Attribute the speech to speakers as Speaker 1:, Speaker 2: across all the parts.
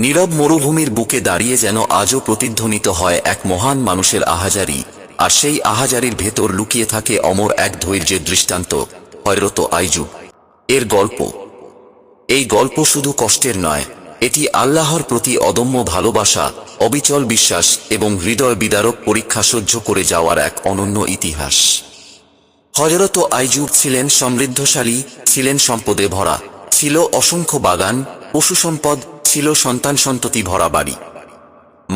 Speaker 1: নীরব মরুভূমির বুকে দাঁড়িয়ে যেন আজও প্রতিধ্বনিত হয় এক মহান মানুষের আহাজারি, আর সেই আহাজারির ভেতর লুকিয়ে থাকে অমর এক ধৈর্যের দৃষ্টান্ত, হয়রত আইজু এর গল্প। এই গল্প শুধু কষ্টের নয়, এটি আল্লাহর প্রতি অদম্য ভালোবাসা, অবিচল বিশ্বাস এবং হৃদয় বিদারক পরীক্ষা সহ্য করে যাওয়ার এক অনন্য ইতিহাস। হজরত আইজুব ছিলেন সমৃদ্ধশালী, ছিলেন সম্পদে ভরা ছিল অসংখ্য বাগান পশু সম্পদ ছিল সন্তান সন্ততি ভরা বাড়ি।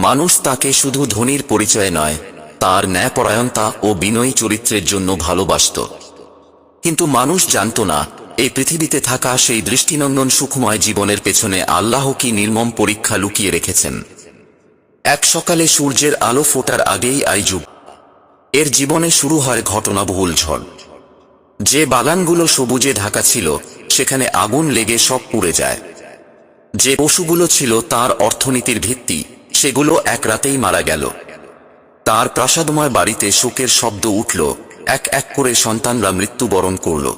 Speaker 1: মানুষ তাকে শুধু ধনীর পরিচয় নয়, তার ন্যায়পরায়ণতা ও বিনয়ী চরিত্রের জন্য ভালোবাসত। কিন্তু মানুষ জানত না, এই পৃথিবীতে থাকা সেই দৃষ্টিনন্দন সুখময় জীবনের পেছনে আল্লাহ কি নির্মম পরীক্ষা লুকিয়ে রেখেছেন। এক সকালে সূর্যের আলো ফোটার আগেই আইজুব এর জীবনে শুরু হয় ঘটনাবহুল ঝড়। যে বাগানগুলো সবুজে ঢাকা ছিল, সেখানে আগুন লেগে সব পুড়ে যায়। যে পশুগুলো ছিল তার অর্থনীতির ভিত্তি, সেগুলো এক রাতেই মারা গেল। তার প্রাসাদময় বাড়িতে শোকের শব্দ উঠল, এক এক করে সন্তানরা মৃত্যুবরণ করল।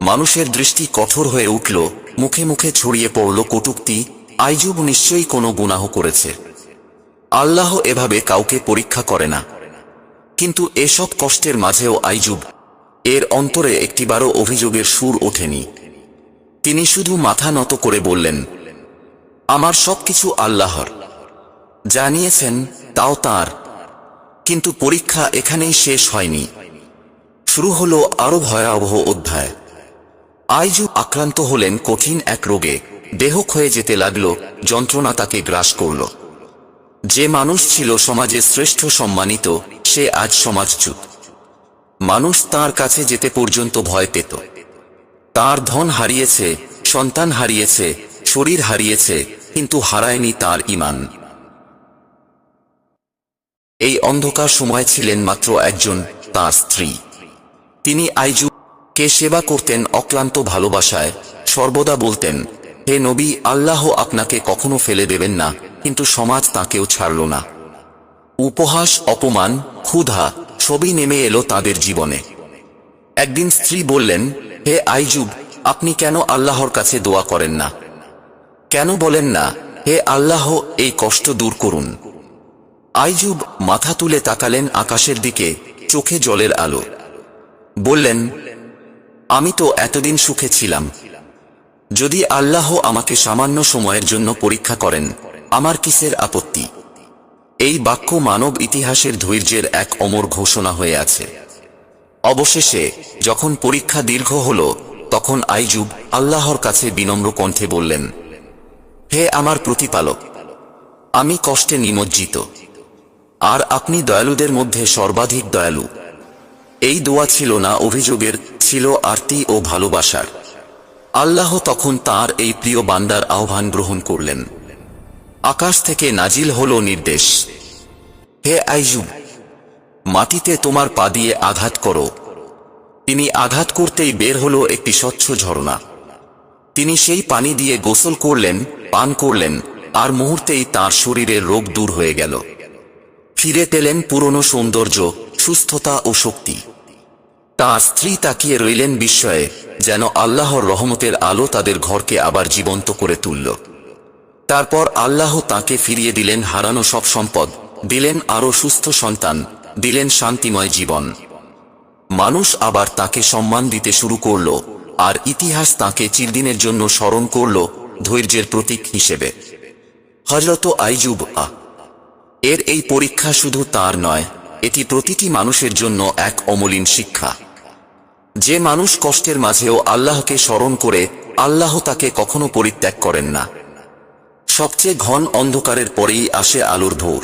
Speaker 1: মানুষের দৃষ্টি কঠোর হয়ে উঠল, মুখে মুখে ছড়িয়ে পড়ল কটুক্তি আইজুব নিশ্চয়ই কোনো গুনাহ করেছে। আল্লাহ এভাবে কাউকে পরীক্ষা করে না। কিন্তু এসব কষ্টের মাঝেও আইজুব এর অন্তরে একটিবারও অভিযোগের সুর ওঠেনি। তিনি শুধু মাথা নত করে বললেন, আমার সবকিছু আল্লাহর। জানিয়েছেন, তাও তার। কিন্তু পরীক্ষা এখানেই শেষ হয়নি। শুরু হলো আরও ভয়াবহ অধ্যায়। আইজু আক্রান্ত হলেন কঠিন এক রোগে। দেহ ক্ষয়ে যেতে লাগল, যন্ত্রণা তাকে গ্রাস করল। যে মানুষ ছিল সমাজে শ্রেষ্ঠ সম্মানিত, সে আজ সমাজচ্যুত। মানুষ তার কাছে যেতে পর্যন্ত ভয় পেত। তার ধন হারিয়েছে, সন্তান হারিয়েছে, শরীর হারিয়েছে, কিন্তু হারায়নি তার ইমান। এই অন্ধকার সময় ছিলেন মাত্র একজন তার স্ত্রী। তিনি আইজু কে সেবা করতেন অক্লান্ত ভালোবাসায়, সর্বদা বলতেন, হে নবী, আল্লাহ আপনাকে কখনো ফেলে দেবেন না, কিন্তু সমাজ তাকেও ছাড়ল না। উপহাস, অপমান, ক্ষুধা সবই নেমে এলো তাদের জীবনে। একদিন স্ত্রী বললেন, হে আইজুব আপনি কেন আল্লাহর কাছে দোয়া করেন না? কেন বলেন না? হে আল্লাহ, এই কষ্ট দূর করুন। আইজুব মাথা তুলে তাকালেন আকাশের দিকে, চোখে জলের আলো। বললেন, আমি তো এতদিন সুখে ছিলাম। যদি আল্লাহ আমাকে সামান্য সময়ের জন্য পরীক্ষা করেন, আমার কিসের আপত্তি? এই বাক্য মানব ইতিহাসের ধৈর্যের এক অমর ঘোষণা হয়ে আছে। অবশেষে, যখন পরীক্ষা দীর্ঘ হল, তখন আইজুব আল্লাহর কাছে বিনম্র কণ্ঠে বললেন, হে আমার প্রতিপালক, আমি কষ্টে নিমজ্জিত। আর আপনি দয়ালুদের মধ্যে সর্বাধিক দয়ালু। এই দোয়া ছিল না অভিযোগের, ছিল আরতি ও ভালোবাসার। আল্লাহ তখন তার এই প্রিয় বান্দার আহ্বান গ্রহণ করলেন। আকাশ থেকে নাজিল হল নির্দেশ। হে আইজু মাটিতে তোমার পা দিয়ে আঘাত করো। তিনি আঘাত করতেই বের হলো একটি স্বচ্ছ ঝর্ণা তিনি সেই পানি দিয়ে গোসল করলেন, পান করলেন, আর মুহূর্তেই তার শরীরের রোগ দূর হয়ে গেল। ফিরে পেলেন পুরনো সৌন্দর্য, সুস্থতা ও শক্তি। তার স্ত্রী তাকিয়ে রইলেন বিস্ময়ে, যেন আল্লাহর রহমতের আলো তাদের ঘরকে আবার জীবন্ত করে তুলল। তারপর আল্লাহ তাকে ফিরিয়ে দিলেন হারানো সব সম্পদ, দিলেন আরও সুস্থ সন্তান, দিলেন শান্তিময় জীবন। মানুষ আবার তাকে সম্মান দিতে শুরু করল, আর ইতিহাস তাকে চিরদিনের জন্য স্মরণ করল ধৈর্যের প্রতীক হিসেবে। হজরত আইজুব আ, এর এই পরীক্ষা শুধু তার নয়, এটি প্রতিটি মানুষের জন্য এক অমলিন শিক্ষা। যে মানুষ কষ্টের মাঝেও আল্লাহকে স্মরণ করে, আল্লাহ তাকে কখনো পরিত্যাগ করেন না। সবচেয়ে ঘন অন্ধকারের পরেই আসে আলোর ভোর।